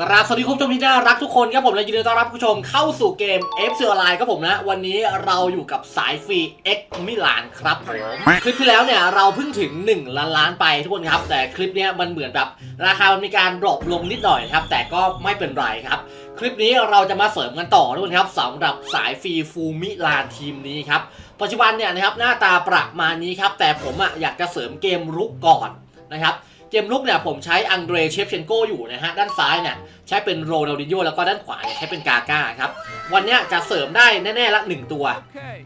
กราบสวัสดีคุณผู้ชมที่น่ารักทุกคนครับผมและยินดีต้อนรับผู้ชมเข้าสู่เกม F 0 Line ครับผมนะ วันนี้เราอยู่กับสายฟรี X มิลานครับผมคลิปที่แล้วเนี่ยเราเพิ่งถึง 1 ล้านล้านไปทุกคนครับ แต่คลิปเนี้ยมันเหมือนแบบราคามันมีการดรอปลงนิดหน่อยครับ แต่ก็ไม่เป็นไรครับ คลิปนี้เราจะมาเสริมกันต่อทุกคนครับสำหรับสายฟรีฟูมิลานทีมนี้ครับปัจจุบันเนี่ยนะครับหน้าตาประมาณนี้ครับแต่ผมอะอยากจะเสริมเกมรุกก่อนนะครับ มลุกเนี่ยผมใช้อังเดรเชฟเชนโกอยู่นะฮะ ด้านซ้ายเนี่ยใช้เป็นโรนัลดิโยแล้วก็ด้านขวาเนี่ยใช้เป็นกาก้าครับ วันนี้จะเสริมได้แน่ๆละหนึ่งตัว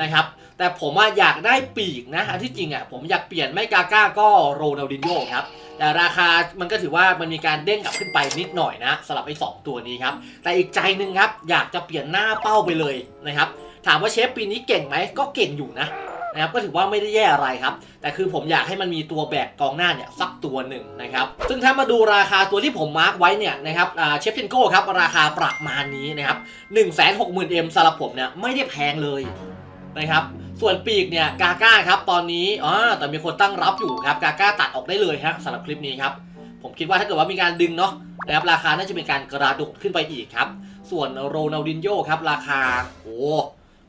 นะครับ แต่ผมว่าอยากได้ปีกนะ อันที่จริงอะผมอยากเปลี่ยนไม่กาก้าก็โรนัลดิโยครับแต่ราคามันก็ถือว่ามันมีการเด้งกลับขึ้นไปนิดหน่อยนะสำหรับไอ้สองตัวนี้ครับ แต่อีกใจหนึ่งครับอยากจะเปลี่ยนหน้าเป้าไปเลยนะครับ ถามว่าเชฟปีนี้เก่งไหมก็เก่งอยู่นะ นะครับก็ถือว่าไม่ได้แย่อะไรครับ แต่คือผมอยากให้มันมีตัวแบกกองหน้าเนี่ยสักตัวหนึ่งนะครับซึ่งถ้ามาดูราคาตัวที่ผมมาร์กไว้เนี่ยนะครับเชฟเชนโก้ครับราคาประมาณนี้นะครับ1 6 0 0 0 0 M สำหรับผมเนี่ยไม่ได้แพงเลยนะครับส่วนปีกเนี่ยกาก้าครับตอนนี้อ๋อแต่มีคนตั้งรับอยู่ครับกาก้าตัดออกได้เลยฮะสำหรับคลิปนี้ครับผมคิดว่าถ้าเกิดว่ามีการดึงเนาะนะครับราคาน่าจะเป็นการกระโดดขึ้นไปอีกครับ ส่วนโรนัลดินโญ่ครับราคาโอ้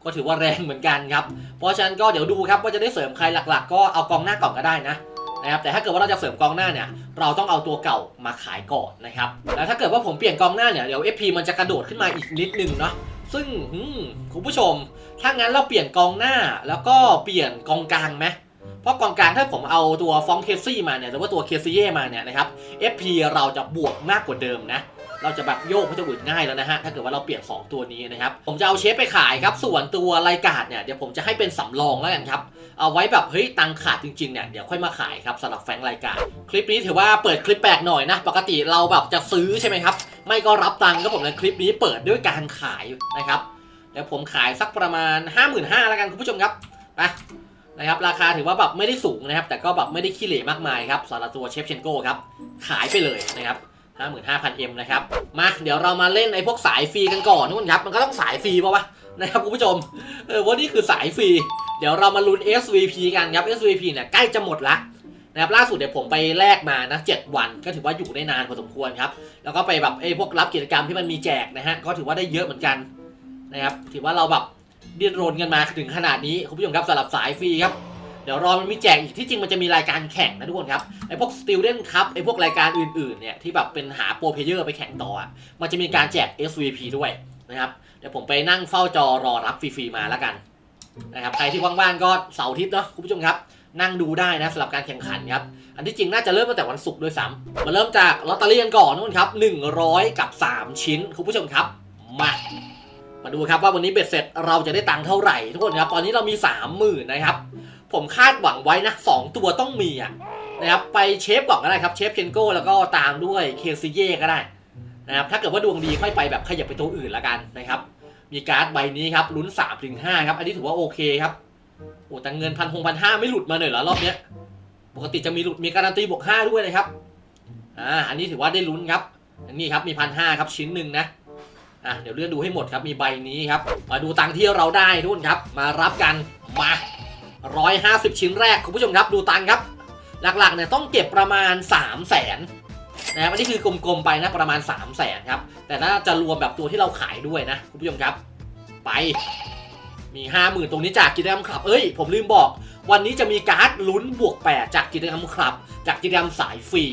ก็ถือว่าแรงเหมือนกันครับ เพราะฉะนั้นก็เดี๋ยวดูครับว่าจะได้เสริมใครหลัก ๆ ก็เอากองหน้าก่อนก็ได้นะนะครับแต่ถ้าเกิดว่าเราจะเสริมกองหน้าเนี่ยเราต้องเอาตัวเก่ามาขายก่อนนะครับแล้วถ้าเกิดว่าผมเปลี่ยนกองหน้าเนี่ยเดี๋ยว FP มันจะกระโดดขึ้นมาอีกนิดนึงเนาะซึ่งคุณผู้ชม ถ้างั้นเราเปลี่ยนกองหน้าแล้วก็เปลี่ยนกองกลางไหมเพราะกองกลางถ้าผมเอาตัวฟองเคซี่มาเนี่ยหรือว่าตัวเคซี่เย่มาเนี่ยนะครับ FP เราจะบวกมากกว่าเดิมนะ เราจะแบบโยกก็จะอุดง่ายแล้วนะฮะถ้าเกิดว่าเราเปลี่ยน2ตัวนี้นะครับผมจะเอาเชฟไปขายครับส่วนตัวรายการเนี่ยเดี๋ยวผมจะให้เป็นสำรองแล้วกันครับเอาไว้แบบเฮ้ยตังค์ขาดจริงๆเนี่ยเดี๋ยวค่อยมาขายครับสำหรับแฟงรายการคลิปนี้ถือว่าเปิดคลิปแปลกหน่อยนะปกติเราแบบจะซื้อใช่ไหมครับไม่ก็รับตังค์ก็ผมในคลิปนี้เปิดด้วยการขายนะครับเดี๋ยวผมขายสักประมาณ 5 5 0 0 0แล้วกันคุณผู้ชมครับไปนะครับราคาถือว่าแบบไม่ได้สูงนะครับ แต่ก็แบบไม่ได้ขี้เหร่มากมายครับสำหรับตัวเชฟเชนโก้ครับขายไปเลยนะครับ 55,000M นะครับ มาเดี๋ยวเรามาเล่นไอ้พวกสายฟรีกันก่อนทุกคนครับ มันก็ต้องสายฟรีป่าวะนะครับคุณผู้ชม เออว่านี่คือสายฟรี เดี๋ยวเรามาลุ้น SVP กันครับ SVP เนี่ยใกล้จะหมดละนะครับล่าสุดเดี๋ยวผมไปแลกมานะ 7 วันก็ถือว่าอยู่ได้นานพอสมควรครับ แล้วก็ไปแบบไอ้พวกรับกิจกรรมที่มันมีแจกนะฮะ ก็ถือว่าได้เยอะเหมือนกันนะครับ ถือว่าเราแบบเดิ้นรนกันมาถึงขนาดนี้คุณผู้ชมครับสำหรับสายฟรีครับ เดี๋ยวรอมันมีแจกอีกที่จริงมันจะมีรายการแข่งนะทุกคนครับไอพวก Student Cup ไอพวกรายการอื่นๆเนี่ยที่แบบเป็นหาโปรเพเยอร์ไปแข่งต่ออะมันจะมีการแจก SVP ด้วยนะครับเดี๋ยวผมไปนั่งเฝ้าจอรอรับฟรีๆมาแล้วกันนะครับใครที่ว่างๆก็เสาร์อาทิตย์เนาะคุณผู้ชมครับ นั่งดูได้นะสำหรับการแข่งขันครับอันที่จริงน่าจะเริ่มตั้งแต่วันศุกร์ด้วยซ้ำมาเริ่มจากลอตเตอรี่กันก่อนทุกคนครับ100 กับ 3 ชิ้นคุณผู้ชมครับมามาดูครับว่าวันนี้เบ็ดเสร็จเราจะได้ตังค์เท่าไหร่ทุกคนครับตอนนี้เรามี 30,000นะครับ ผมคาดหวังไว้นะสองตัวต้องมีอะนะครับไปเชฟก่อนก็ได้ครับเชฟเคนโก้แล้วก็ตามด้วยเคซิเย่ก็ได้นะครับถ้าเกิดว่าดวงดีค่อยไปแบบขยับไปตัวอื่นละกันนะครับ มีการ์ดใบนี้ครับลุ้น3ถึง5ครับอันนี้ถือว่าโอเคครับโอ้แต่เงินพันหงพันห้าไม่หลุดมาหน่อยเหรอรอบเนี้ยปกติจะมีหลุดมีการันตีบวก5ด้วยนะครับอ่าอันนี้ถือว่าได้ลุ้นครับอันนี้ครับมีพันห้าครับชิ้นหนึ่งนะอะเดี๋ยวเลื่อนดูให้หมดครับมีใบนี้ครับมาดูตังที่เราได้ทุกคนครับ มารับกันมา 150 ชิ้นแรกคุณผู้ชมครับดูตังครับ หลักๆเนี่ยต้องเก็บประมาณ 3 0 0แสนนะครับอันนี้คือกลมๆไปนะประมาณ 3 0 0แสนครับ แต่น่าจะรวมแบบตัวที่เราขายด้วยนะคุณผู้ชมครับ ไป มี 50,000 ตรงนี้จากกิจกรรมคลับ เอ้ย ผมลืมบอก วันนี้จะมีการ์ดลุ้นบวก 8 จากกิจกรรมคลับ จากกิจกรรมสายฟรี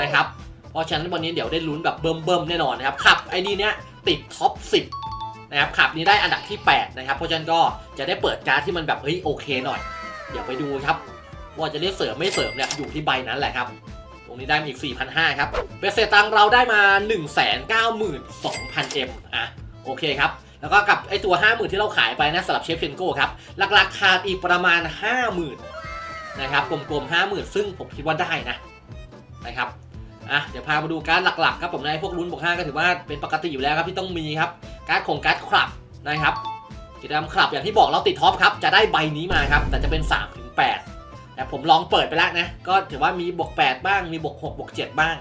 นะครับเพราะฉะนั้นวันนี้เดี๋ยวได้ลุ้นแบบเบิ่มๆแน่นอนนะครับขับไอดีเนี้ยติดท็อป 10 นะครับขับนี้ได้อันดับที่ 8 นะครับ เพราะฉะนั้นก็จะได้เปิดการ์ดที่มันแบบเฮ้ยโอเคหน่อย เดี๋ยวไปดูครับ ว่าจะได้เสริมไม่เสริมเนี่ยอยู่ที่ใบนั้นแหละครับ ตรงนี้ได้มาอีก 4,500 ครับเป็นเศษตังเราได้มา 192,000 M อะโอเคครับ แล้วก็กับไอตัว 50,000 ที่เราขายไปนะสำหรับเชฟเชนโก้ครับหลักๆขาดอีกประมาณ 50,000 นะครับกลมๆ 50,000 ซึ่งผมคิดว่าได้นะนะครับ อะเดี๋ยวพามาดูการ์ดหลักๆครับผมในพวกลุ้นบวก5ก็ถือว่าเป็นปกติอยู่แล้วครับที่ต้องมีครับการ์ดของการ์ดคลับนะครับกิจกรรมคลับอย่างที่บอกเราติดท็อปครับจะได้ใบนี้มาครับแต่จะเป็น3ถึง8แต่ผมลองเปิดไปแล้วนะก็ถือว่ามีบวก8บ้างมีบวก6บวก7บ้าง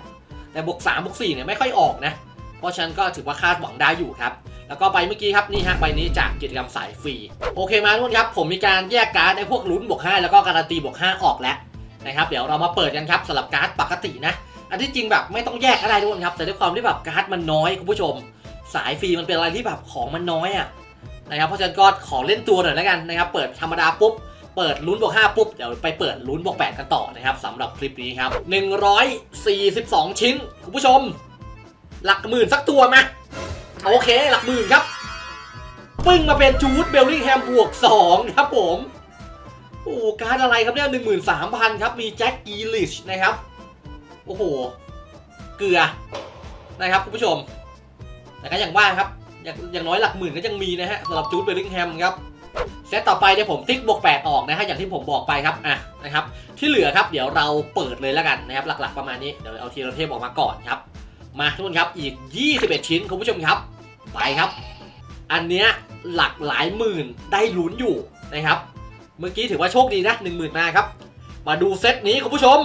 แต่บวก3บวก4เนี่ยไม่ค่อยออกนะเพราะฉะนั้นก็ถือว่าคาดหวังได้อยู่ครับแล้วก็ใบเมื่อกี้ครับนี่ฮะใบนี้จากกิจกรรมสายฟรีโอเคมาทุกคนครับผมมีการแยกการ์ดในพวกลุ้นบวก5แล้วก็การันตีบวก5ออกแล้วนะครับเดี๋ยวเรามาเปิดกันครับสำหรับการ์ดปกตินะ อันที่จริงแบบไม่ต้องแยกก็ได้ทุกคนครับ แต่ด้วยความที่แบบการ์ดมันน้อยคุณผู้ชม สายฟรีมันเป็นอะไรที่แบบของมันน้อยอะนะครับเพราะฉะนั้นก็ขอเล่นตัวหน่อยแล้วกันนะครับ เปิดธรรมดาปุ๊บเปิดลุ้นบวก5ปุ๊บ เดี๋ยวไปเปิดลุ้นบวก8กันต่อนะครับสำหรับคลิปนี้ครับ 142 ชิ้น คุณผู้ชม หลักหมื่นสักตัวไหมโอเค หลักหมื่นครับ ปึ้งมาเป็นจูดเบลลิงแฮมบวก 2 ครับผม โอ้การดอะไรครับเนี่ย13,000ครับ มีแจ็คกีลิชนะครับ โอ้โห เกลือนะครับคุณผู้ชมแต่ก็อย่างว่าครับ อย่างอย่างน้อยหลักหมื่นก็ยังมีนะฮะสำหรับจูดเบลลิงแฮมครับเซตต่อไปเนี่ยผมติ๊กบวก8ออกนะฮะอย่างที่ผมบอกไปครับอะนะครับ ที่เหลือครับเดี๋ยวเราเปิดเลยแล้วกันนะครับ หลักๆประมาณนี้เดี๋ยวเอาทีละเทพออกมาก่อนครับ มาทุกคนครับอีก 21 ชิ้นคุณผู้ชมครับ ไปครับ อันเนี้ยหลักหลายหมื่นได้ลุ้นอยู่นะครับ เมื่อกี้ถือว่าโชคดีนะ1 0,000มาครับ มาดูเซตนี้คุณผู้ชม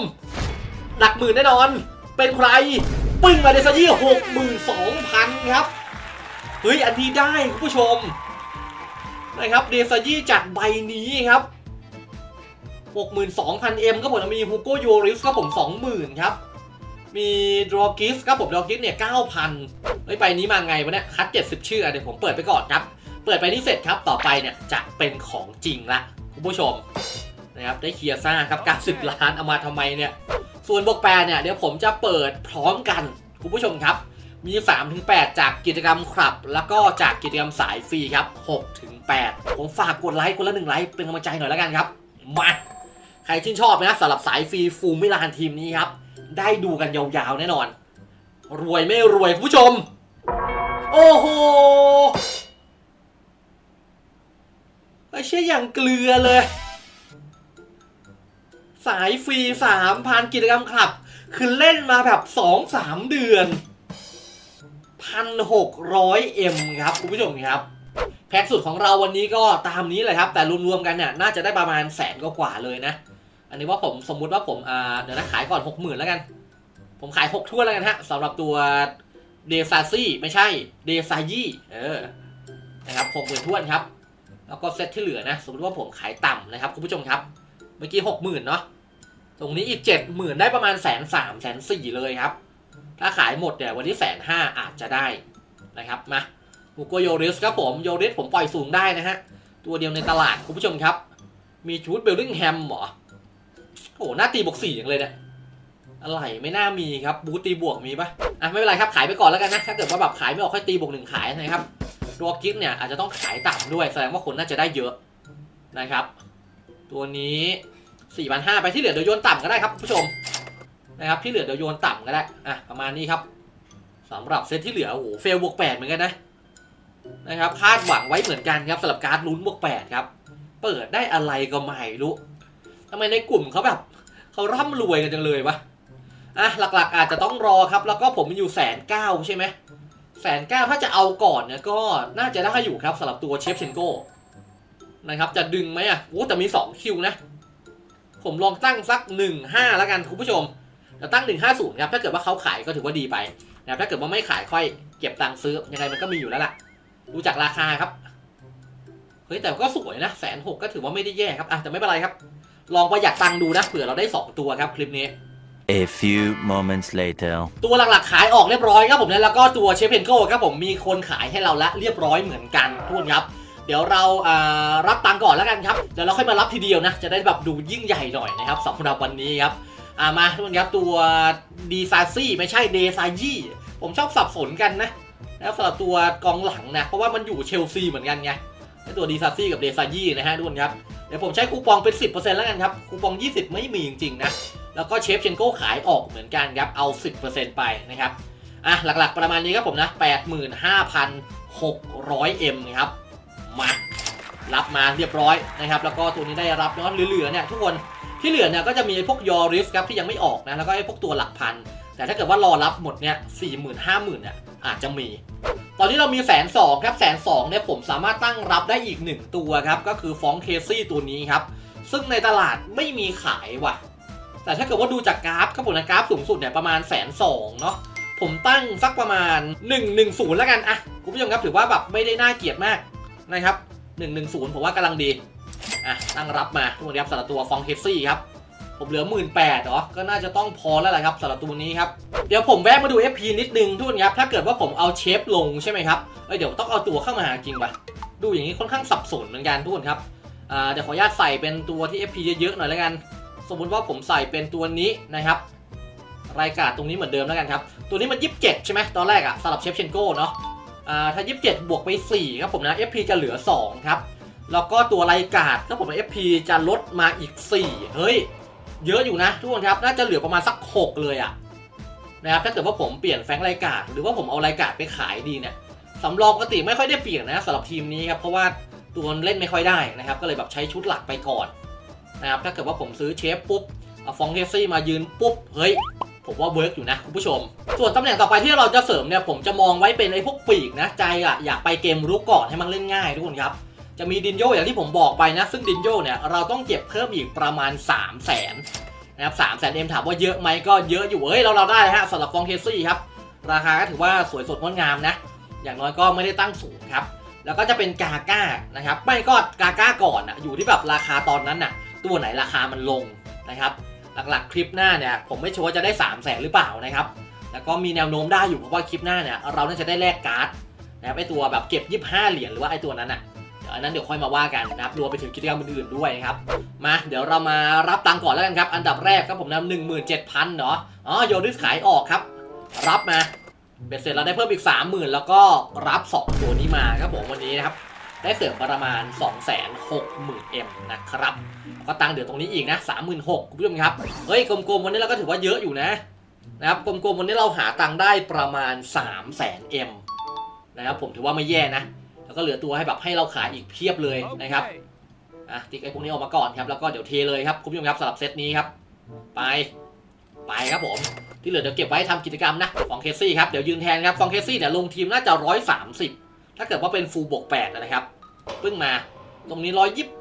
หลักหมื่นแน่นอน เป็นใคร ปึ้งมาเดซายี่หกหมื่นสองพันครับ เฮ้ย อันนี้ได้คุณผู้ชม นะครับ เดซายี่จากใบนี้ครับ 62,000 M ก็ผมมีฮูโกโยริสก็ผม 20,000 ครับ มีดรอกิสครับผมดรอกิสเนี่ย 9,000เฮ้ยใบนี้มาไงวะเนี่ย คัด 70 ชื่อเดี๋ยวผมเปิดไปก่อนครับ เปิดไปนี่เสร็จครับ ต่อไปเนี่ยจะเป็นของจริงละคุณผู้ชมนะครับได้เคียร์ซ่าครับ 90 ล้านเอามาทำไมเนี่ย ส่วนบวกแปดเนี่ยเดี๋ยวผมจะเปิดพร้อมกันคุณผู้ชมครับ มี 3-8 จากกิจกรรมครับ แล้วก็จากกิจกรรมสายฟรีครับ 6-8 ผมฝากกดไลค์คนละหนึ่งไลค์เป็นกำลังใจหน่อยแล้วกันครับมาใครชื่นชอบนะสำหรับสายฟรีฟูมิลานทีมนี้ครับ ได้ดูกันยาวๆแน่นอน รวยไม่รวยคุณผู้ชม โอ้โหไอ้เชี่ยอย่างเกลือเลย สายฟรีสามพันกิจกรรมคลับ คือเล่นมาแบบสองสามเดือนพันหกร้อยเอ็มครับ คุณผู้ชมครับ แพ็กสุดของเราวันนี้ก็ตามนี้เลยครับ แต่รวมๆกันเนี่ยน่าจะได้ประมาณแสนกว่าเลยนะ อันนี้ว่าผมสมมุติว่าผมอ่าเดี๋ยวนะขายก่อนหกหมื่นแล้วกัน ผมขายหกทั่วแล้วกันฮะสำหรับตัวเดซาซี่ไม่ใช่เดซายี่เออนะครับหกหมื่นท้วครับแล้วก็เซตที่เหลือนะ สมมติว่าผมขายต่ำนะครับคุณผู้ชมครับ เมื่อกี้หกหมื่นเนาะ ตรงนี้อีกเจ็ดหมื่นได้ประมาณแสนสามแสนสี่เลยครับ ถ้าขายหมดเนี่ยวันที่แสนห้าอาจจะได้นะครับมาฮูโกโยริสครับผมโยริสผมปล่อยสูงได้นะฮะ ตัวเดียวในตลาดคุณผู้ชมครับ มีชุดเบลลิงแฮมเหรอโอ้หหน้าตีบวกสี่อย่างเลยเนี่ยอะไรไม่น่ามีครับบูตีบวกมีปะอะไม่เป็นไรครับขายไปก่อนแล้วกันนะถ้าเกิดว่าแบบขายไม่ออกค่อยตีบวกหนึ่งขายนะครับตัวกิฟเนี่ยอาจจะต้องขายต่ำด้วยแสดงว่าคนน่าจะได้เยอะนะครับ ตัวนี้ 4 5 0 0ไปที่เหลือเดี๋ยวโยนต่ำก็ได้ครับคุณผู้ชมนะครับที่เหลือเดี๋ยวโยนต่ำก็ได้อะประมาณนี้ครับสำหรับเซตที่เหลือโอ้โหเฟลบวก8เหมือนกันนะนะครับคาดหวังไว้เหมือนกันครับสำหรับการลุ้นบวก8ครับ เปิดได้อะไรก็ไม่รู้ทำไมในกลุ่มเขาแบบเขาร่ำรวยกันจังเลยวะอะหลักๆ อาจจะต้องรอครับ แล้วก็ผมมีอยู่แสนเก้าใช่ไหมแสนเก้าถ้าจะเอาก่อนเนี่ยก็น่าจะได้อยู่ครับสำหรับตัวเชฟเชนโก้นะครับจะดึงไหมอะโอ้แต่มี2คิวนะ ผมลองตั้งสัก 15 แล้วกันคุณผู้ชมแต่ตั้ง 150ครับถ้าเกิดว่าเขาขายก็ถือว่าดีไปนะครับถ้าเกิดว่าไม่ขายค่อยเก็บตังค์ซื้อยังไงมันก็มีอยู่แล้วล่ะดูจากราคาครับเฮ้ยแต่ก็สวยนะแสนหกก็ถือว่าไม่ได้แย่ครับอะแต่ไม่เป็นไรครับ ลองประหยัดตังค์ดูนะเผื่อเราได้ 2 ตัวครับคลิปนี้ A few moments later. ตัวหลักๆขายออกเรียบร้อยครับผมนะแล้วก็ตัวเชฟเพนโก้ครับผมมีคนขายให้เราละเรียบร้อยเหมือนกันทุกคนครับ เดี๋ยวเรารับตังก่อนแล้วกันครับเดี๋ยวเราค่อยมารับทีเดียวนะ จะได้แบบดูยิ่งใหญ่หน่อยนะครับสำหรับวันนี้ครับามาทุกคนครับตัวดีซาซี่ไม่ใช่เดซายี่ผมชอบสับสนกันนะแล้วสำหรับตัวกองหลังนะ เพราะว่ามันอยู่เชลซีเหมือนกันไงตัวดีซาซี่กับเดซายี่นะฮะทุกคนครับเดี๋ยวผมใช้คูปองเป็น 10%แล้วกันครับคูปอง 20 ไม่มีจริงๆนะแล้วก็เชฟเชนโก้ขายออกเหมือนกันครับเอา 10%ไปนะครับอะหลักๆประมาณนี้ครับผมนะ 85,600 M ครับ มารับมาเรียบร้อยนะครับ แล้วก็ตัวนี้ได้รับเนาะเหลือๆเนี่ยทุกคนที่เหลือเนี่ยก็จะมีพวกยอริสครับที่ยังไม่ออกนะแล้วก็ไอ้พวกตัวหลักพัน แต่ถ้าเกิดว่ารอรับหมดเนี่ยสี่หมื่นห้าหมื่นเนี่ยอาจจะมี ตอนนี้เรามีแสนสองครับแสนสองเนี่ยผมสามารถตั้งรับได้อีกหนึ่งตัวครับก็คือฟองเคซี่ตัวนี้ครับซึ่งในตลาดไม่มีขายว่ะ แต่ถ้าเกิดว่าดูจากกราฟครับผมนะกราฟสูงสุดเนี่ยประมาณแสนสองเนาะผมตั้งสักประมาณ 1 1 0แล้วกันอะคุณผู้ชมครับถือว่าแบบไม่ได้น่าเกลียดมาก นะครับ1 1 0ผมว่ากำลังดี อะ ตั้งรับมาทุกคนครับสำหรับตัวฟองเคซี่ครับ ผมเหลือ 1 8ื่นแปดเหรอ ก็น่าจะต้องพอแล้วแหละครับสำหรับตัวนี้ครับ เดี๋ยวผมแวะมาดู FP นิดนึงทุกคนครับ ถ้าเกิดว่าผมเอาเชฟลงใช่ไหมครับเอ้ยเดี๋ยวต้องเอาตัวเข้ามาหาจริงป่ะ ดูอย่างนี้ค่อนข้างสับสนเหมือนกันทุกคนครับ อ่าเดี๋ยวขออนุญาตใส่เป็นตัวที่ FP เยอะๆหน่อยแล้วกัน สมมุติว่าผมใส่เป็นตัวนี้นะครับรายการตรงนี้เหมือนเดิมแล้วกันครับ ตัวนี้มัน 27 ใช่ไหมตอนแรกอะสำหรับเชฟเชนโก้เนาะ ถ้า 27 บวกไป 4 ครับผมนะ FP จะเหลือ 2 ครับ แล้วก็ตัวไรายการถ้าผมว่า FP จะลดมาอีก 4 เฮ้ย เยอะอยู่นะทุกคนครับ น่าจะเหลือประมาณสัก 6 เลยอะนะครับ ถ้าเกิดว่าผมเปลี่ยนแฟงไรการหรือว่าผมเอาไรการไปขายดีเนี่ยสำรองปกติไม่ค่อยได้เปลี่ยนนะสำหรับทีมนี้ครับ เพราะว่าตัวเล่นไม่ค่อยได้นะครับ ก็เลยแบบใช้ชุดหลักไปก่อนนะครับ ถ้าเกิดว่าผมซื้อเชฟปุ๊บเอาฟองเทสซี่มายืนปุ๊บ เฮ้ย ผมว่าเวิร์กอยู่นะคุณผู้ชม ส่วนตำแหน่งต่อไปที่เราจะเสริมเนี่ยผมจะมองไว้เป็นไอ้พวกปีกนะใจอะอยากไปเกมรุกก่อนให้มันเล่นง่ายทุกคนครับจะมีดินโยอย่างที่ผมบอกไปนะ ซึ่งดินโยเนี่ยเราต้องเก็บเพิ่มอีกประมาณ 3 0 0แสนนะครับสามแสนเอ็มถามว่าเยอะไหมก็เยอะอยู่เฮ้ยเราเราได้ฮะสำหรับฟองเคซี่ครับราคาก็ถือว่าสวยสดงดงามนะ อย่างน้อยก็ไม่ได้ตั้งสูงครับแล้วก็จะเป็นกาก้านะครับไม่ก็กาก้าก่อนอะอยู่ที่แบบราคาตอนนั้นน่ะตัวไหนราคามันลงนะครับ หลักๆ คลิปหน้าเนี่ยผมไม่ชัวร์ว่าจะได้ 3 0 0แสนหรือเปล่านะครับ แล้วก็มีแนวโน้มได้อยู่เพราะว่าคลิปหน้าเนี่ยเราน่าจะได้แลกการ์ดนะครับไอตัวแบบเก็บ 25 เหรียญหรือว่าไอตัวนั้นอะเดี๋ยวอันนั้นเดี๋ยวค่อยมาว่ากันนะครับรวมไปถึงกิจกรรมอื่นๆด้วยนะครับมาเดี๋ยวเรามารับตังก่อนแล้วกันครับอันดับแรกครับผมนำหนึ่งหมื่นเจ็ดพันเนาะอ๋อโยดิสขายออกครับ รับมาเบ็ดเสร็จเราได้เพิ่มอีก 30,000 แล้วก็รับ 2 ตัวนี้มาครับผมวันนี้นะครับ ได้เสริมประมาณ 260,000 M นะครับ ก็ตังค์เดี๋ยวตรงนี้อีกนะ36,000คุณผู้ชมครับ เฮ้ยกลมๆวันนี้เราก็ถือว่าเยอะอยู่นะนะครับกลมๆวันนี้เราหาตังค์ได้ประมาณ 3 0 0 0 0 0 M นะครับผมถือว่าไม่แย่นะ แล้วก็เหลือตัวให้แบบให้เราขายอีกเพียบเลยนะครับอะติ๊กไอ้พวกนี้ออกมาก่อนครับแล้วก็เดี๋ยวเทเลยครับคุณผู้ชมครับสำหรับเซตนี้ครับไปไปครับผมที่เหลือเดี๋ยวเก็บไว้ทำกิจกรรมนะฟองเคซี่ครับเดี๋ยวยืนแทนครับฟองเคซี่เนี่ยลงทีมน่าจะ130 ถ้าเกิดว่าเป็นฟูลบวก8นะครับ เพิ่งมา ตรงนี้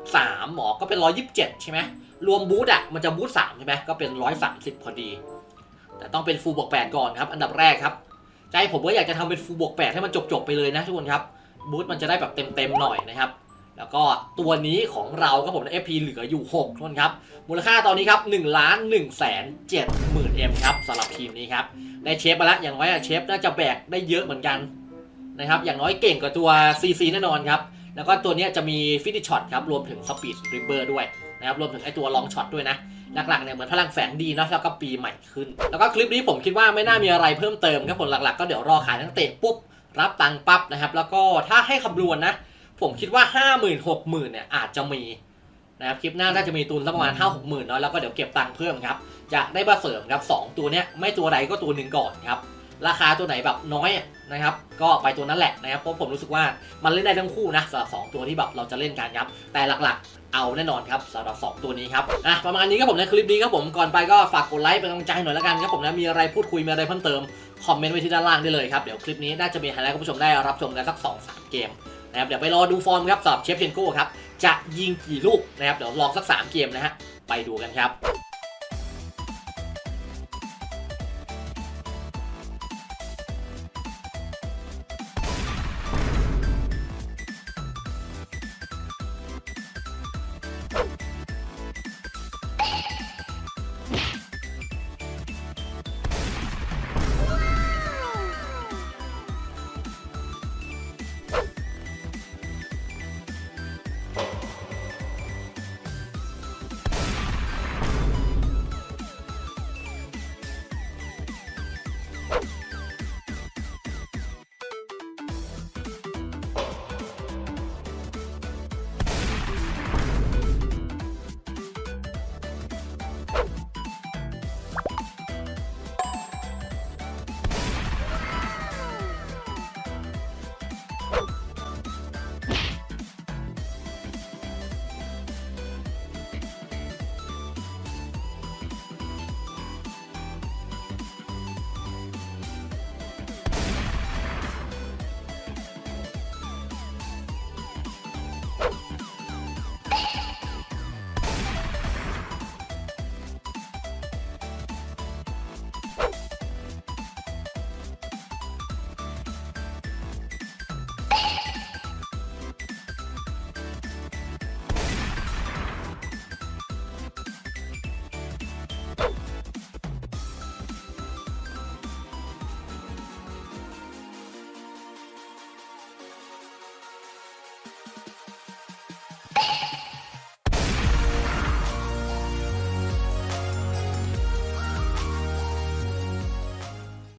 123หมอก็เป็น127ใช่ไหมรวมบูธอะมันจะบูธ3ใช่ไหมก็เป็น130พอดี แต่ต้องเป็นฟูลบวก8ก่อนครับ อันดับแรกครับใจผมว่าอยากจะทำเป็นฟูลบวก8ให้มันจบๆไปเลยนะทุกคนครับบูธมันจะได้แบบเต็มๆหน่อยนะครับแล้วก็ตัวนี้ของเราครับผมใน FP เหลืออยู่6ทุกคนครับ มูลค่าตอนนี้ครับ1ล้าน1แสน7หมื่นเอ็มครับสำหรับทีมนี้ครับได้เชฟมาแล้วอย่างน้อยเชฟน่าจะแบกได้เยอะเหมือนกันนะครับอย่างน้อยเก่งกว่าตัว CC แน่นอนครับ แล้วก็ตัวนี้จะมีฟินิชช็อตครับรวมถึงสปีดริเบอร์ด้วยนะครับรวมถึงไอตัวลองช็อตด้วยนะหลักๆเนี่ยเหมือนพลังแฝงดีเนอะแล้วก็ปีใหม่ขึ้น แล้วก็คลิปนี้ผมคิดว่าไม่น่ามีอะไรเพิ่มเติมครับผลหลักๆ ก็เดี๋ยวรอขายนักเตะปุ๊บรับตังค์ปั๊บนะครับ แล้วก็ถ้าให้คำนวณนะ ผมคิดว่า 5 0 0 0 0 6 0,000เนี่ยอาจจะมีนะครับคลิปหน้าน่าจะมีตุนสักประมาณ 5 6 0 0 0 0เนาะแล้วก็เดี๋ยวเก็บตังค์เพิ่มครับจะได้มาเสริมครับ2ตัวเนี้ยไม่ตัวใดก็ตัวหนึ่งก่อนครับ ราคาตัวไหนแบบน้อยนะครับก็ไปตัวนั้นแหละนะครับเพราะผมรู้สึกว่ามันเล่นได้ทั้งคู่นะสำหรับ 2 ตัวที่แบบเราจะเล่นกันครับแต่หลักๆ เอาแน่นอนครับสำหรับ 2 ตัวนี้ครับอะประมาณนี้ครับผมในคลิปนี้ครับผมก่อนไปก็ฝากกดไลค์เป็นกำลังใจหน่อยละกันครับผมนะมีอะไรพูดคุยมีอะไรเพิ่มเติมคอมเมนต์ไว้ที่ด้านล่างได้เลยครับเดี๋ยวคลิปนี้น่าจะมีไฮไลท์คุณผู้ชมได้รับชมกันสัก2 3เกมนะครับเดี๋ยวไปรอดูฟอร์มครับสำหรับเชฟเชนโก้ครับจะยิงกี่ลูกนะครับเดี๋ยวลองสัก 3 เกมนะฮะไปดูกันครับ